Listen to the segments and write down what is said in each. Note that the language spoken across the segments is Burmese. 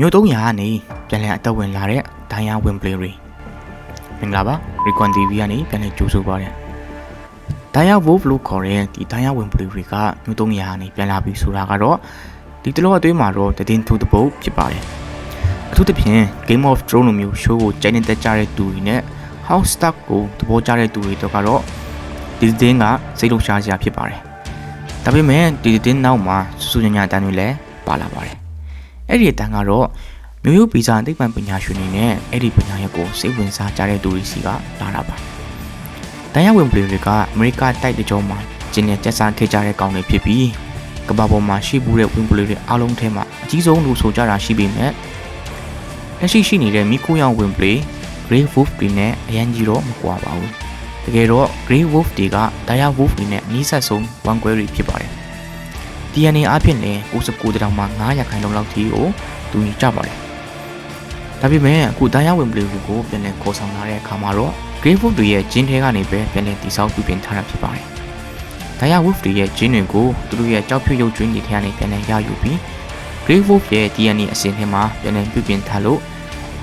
မျိုး300ကနေပြန်လည်အသက်ဝင်လာတဲ့ဒိုင်ယာဝင်ပလေတွေမင်္ဂလာပါ Recon TV ကနေပြန်လည်ကြိုဆိုပါရစေဒိုင်ယာ Wolf လို့ခေါ်တဲ့ဒီဒိုင်ယာဝင်ပလေတွေကမျိုး300ကနေပြန်လာပြီဆိုတာကတော့ဒီတလောအတွင်းမှာတော့တည်င်းထူတပုတ်ဖြစ်ပါတယ်အထူးသဖြင့် Game of Thrones လိုမျိုး show ကိုကြိုက်နေတဲ့ကြတဲ့သူတွေနဲ့ House Stuck ကိုသဘောကျတဲ့သူတွေတော့ကတော့ဒီသင်းကစိတ်လှုပ်ရှားစရာဖြစ်ပါတယ်ဒါပေမဲ့ဒီသင်းနောက်မှာစူးစူးညံ့ညံ့အတန်းတွေလည်းပါလာပါတယ် အဲ့ဒီအတန်းကတော့မျိုးရိုးဗီဇာသိပ္ပံပညာရှင်တွေနဲ့အဲ့ဒီပညာရပ်ကိုစိတ်ဝင်စားကြတဲ့သူတွေစီကလာတာပါ။တန်ရဝင်ပလီတွေကအမေရိကတိုက်တကြောမှာကျင်းနဲ့ကျက်စားခဲ့ကြတဲ့ကောင်တွေဖြစ်ပြီးကမ္ဘာပေါ်မှာရှိဘူးတဲ့ဝင်ပလီတွေအားလုံးထဲမှာအကြီးဆုံးလို့ဆိုကြတာရှိပေမဲ့လက်ရှိရှိနေတဲ့မီကိုရောင်ဝင်ပလီ Grey Wolf တွေနဲ့အရန်ကြီးတော့မကွာပါဘူး။တကယ်တော့ Grey Wolf တွေက Dire Wolf တွေနဲ့အနီးဆက်ဆုံးဝမ်ကွဲတွေဖြစ်ပါတယ်။ DNA အဖြစ်လည်း69တောင်မှ900ခိုင်နှုန်းလောက်ထိကိုတူညီကြပါတယ်။ဒါပေမဲ့အခုတာယာဝင်ပလီကိုပြန်လည်ခေါ်ဆောင်လာတဲ့အခါမှာတော့ Grey Wolf တွေရဲ့ဂျင်းထဲကနေပဲပြန်လည်တည်ဆောက်ပြုပြင်ထားတာဖြစ်ပါတယ်။တာယာ Wolf တွေရဲ့ဂျင်းတွေကိုသူတို့ရဲ့ကြောက်ဖြူရုပ်ကျွင်းတွေထဲကနေပြန်လည်ရယူပြီး Grey Wolf ရဲ့ DNA အစဉ်ထဲမှာပြန်လည်ပြုပြင်ထားလို့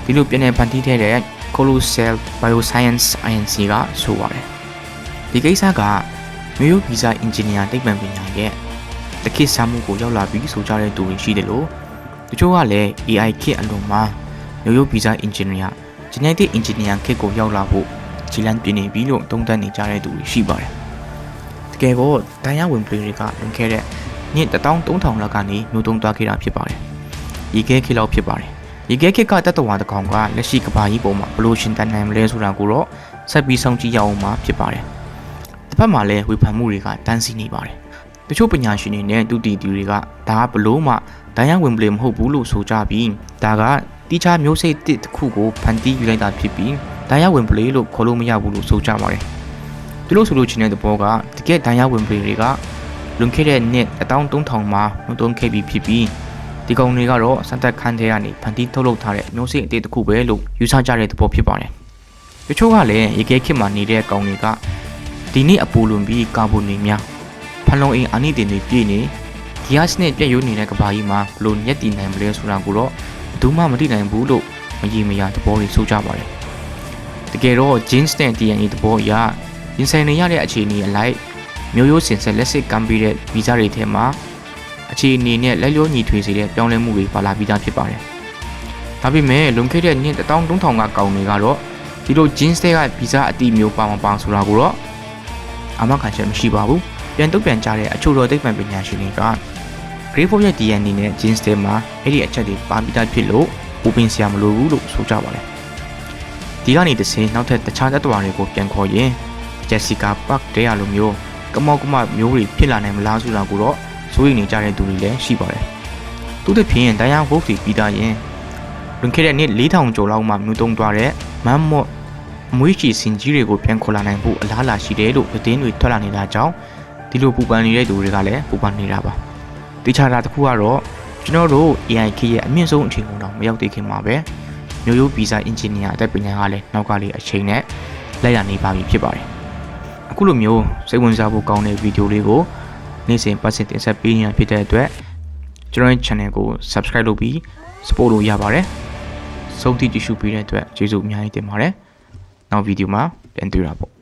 ဒီလိုပြန်လည်ဖန်တီးထားတဲ့ Colossal Bioscience INC ကဆိုပါတယ်။ဒီကိစ္စကမျိုးရိုးဗီဇာအင်ဂျင်နီယာသိပ္ပံပညာရဲ့ တခိစားမှုကိုရောက်လာပြီးဆိုကြတဲ့သူတွေရှိတယ်လို့တချို့ကလည်း AI ခစ်အလုံးမှာမျိုးရိုးဗီဇာအင်ဂျင်နီယာ genetic engineer ခစ်ကိုရောက်လာဖို့ခြေလမ်းပြနေပြီလို့သုံးသပ်နေကြတဲ့သူတွေရှိပါတယ်။တကယ်တော့ဒိုင်ယာဝင်ပလေတွေကလွန်ခဲ့တဲ့နှစ်13000လောက်ကနေမျိုးတုံးသွားခဲ့တာဖြစ်ပါတယ်။ရေခဲခစ်လောက်ဖြစ်ပါတယ်။ရေခဲခစ်ကတတဝါတစ်ကောင်ကလက်ရှိကဘာကြီးပေါ်မှာဘလို့ရှင်တန်နိုင်မလဲဆိုတာကိုတော့ဆက်ပြီးစောင့်ကြည့်ရအောင်မှာဖြစ်ပါတယ်။တစ်ဖက်မှာလည်းဝေဖန်မှုတွေကတန်းစီနေပါတယ်။ တချို့ပညာရှင်တွေနဲ့တူတီတီတွေကဒါကဘလို့မှဒိုင်ယာဝင်ပလေမဟုတ်ဘူးလို့ဆိုကြပြီးဒါကတီချာမျိုးစိတ်တစ်တစ်ခုကိုဖန်တီးယူလိုက်တာဖြစ်ပြီးဒိုင်ယာဝင်ပလေလို့ခေါ်လို့မရဘူးလို့ဆိုကြပါတယ်။ဒီလိုဆိုလို့ချင်းတဲ့သဘောကတကယ်ဒိုင်ယာဝင်ပလေတွေကလွန်ခဲ့တဲ့နှစ်13000မှာနှုတ်သွင်းခဲ့ပြီးဖြစ်ပြီးဒီကောင်တွေကတော့စံတက်ခန်းထဲကနေဖန်တီးထုတ်လုပ်ထားတဲ့မျိုးစိတ်အသေးတစ်ခုပဲလို့ယူဆကြတဲ့သဘောဖြစ်ပါတယ်။တချို့ကလည်းရေခဲခစ်မှာနေတဲ့ကောင်တွေကဒီနေ့အပူလွန်ပြီးကာဗွန်တွေများ ဖန်လုံအိမ်အနိတင်တွေပြည့်နေဂီယာစနဲ့ပြည့်ရိုးနေတဲ့ကဘာကြီးမှာဘလို့ညက်တည်နိုင်မလဲဆိုတာကိုတော့ဘယ်သူမှမသိနိုင်ဘူးလို့မကြီးမရသဘောတွေဆိုကြပါတယ်။တကယ်တော့ jeans နဲ့ DNA သဘောအရရင်ဆိုင်နေရတဲ့အခြေအနေအလိုက်မျိုးရိုးစင်ဆက်လက်စစ်ကမ်းပေးတဲ့ဗီဇတွေထဲမှာအခြေအနေနဲ့လက်လျောညီထွေစေတဲ့ပြောင်းလဲမှုတွေပါလာပြီးသားဖြစ်ပါတယ်။ဒါပေမဲ့လွန်ခဲ့တဲ့နှစ်13000ကကောင်တွေကတော့ဒီလို jeans တွေကဗီဇအတိမျိုးပါမပါဆိုတာကိုတော့အမခံချက်မရှိပါဘူး။ ပြန်တုတ်ပြန်ကြတဲ့အချို့တော်သိပ္ပံပညာရှင်တွေက Grey Wolf ရဲ့ DNA နဲ့ genes တွေမှာအဲ့ဒီအချက်တွေပါပြီးသားဖြစ်လို့ပူပင်စရာမလိုဘူးလို့ဆိုကြပါတယ်။ဒီကနေတစ်ဆင့်နောက်ထပ်တခြားတ attva တွေကိုပြန်ခေါ်ရင် Jessica Park တဲ့ရလိုမျိုးကမောက်ကမမျိုးတွေဖြစ်လာနိုင်မလားဆိုတာကိုတော့စိုးရိမ်နေကြတဲ့သူတွေလည်းရှိပါတယ်။သူတို့ဖြင့် Diane Wolf တွေပြီးသားရင်လွန်ခဲ့တဲ့နှစ်4000ကျော်လောက်မှမျိုးတုံးသွားတဲ့မမ်မော့မွေးချီစင်ကြီးတွေကိုပြန်ခေါ်လာနိုင်ဖို့အလားအလာရှိတယ်လို့သတင်းတွေထွက်လာနေတာကြောင့် ဒီလိုပူပန်နေတဲ့သူတွေကလည်းပူပန်နေတာပါ။တခြားတာတစ်ခုကတော့ကျွန်တော်တို့ AIK ရဲ့အမြင့်ဆုံးအချိန်ကုန်တော့မရောက်သေးခင်မှာပဲမျိုးရိုးဗီဇာအင်ဂျင်နီယာအသက်ပညာကလည်းနောက်ကလေးအချိန်နဲ့လက်ရနေပါပြီဖြစ်ပါတယ်။အခုလိုမျိုးစိတ်ဝင်စားဖို့ကောင်းတဲ့ဗီဒီယိုလေးကိုနေ့စဉ်ပတ်စစ်တင်ဆက်ပေးနေတာဖြစ်တဲ့အတွက်ကျွန်တော်ရဲ့ channel ကို subscribe လုပ်ပြီး support လုပ်ရပါတယ်။ဆုံးဖြတ်ကြည့်ရှုပေးတဲ့အတွက်ကျေးဇူးအများကြီးတင်ပါတယ်။နောက်ဗီဒီယိုမှာပြန်တွေ့တာပေါ့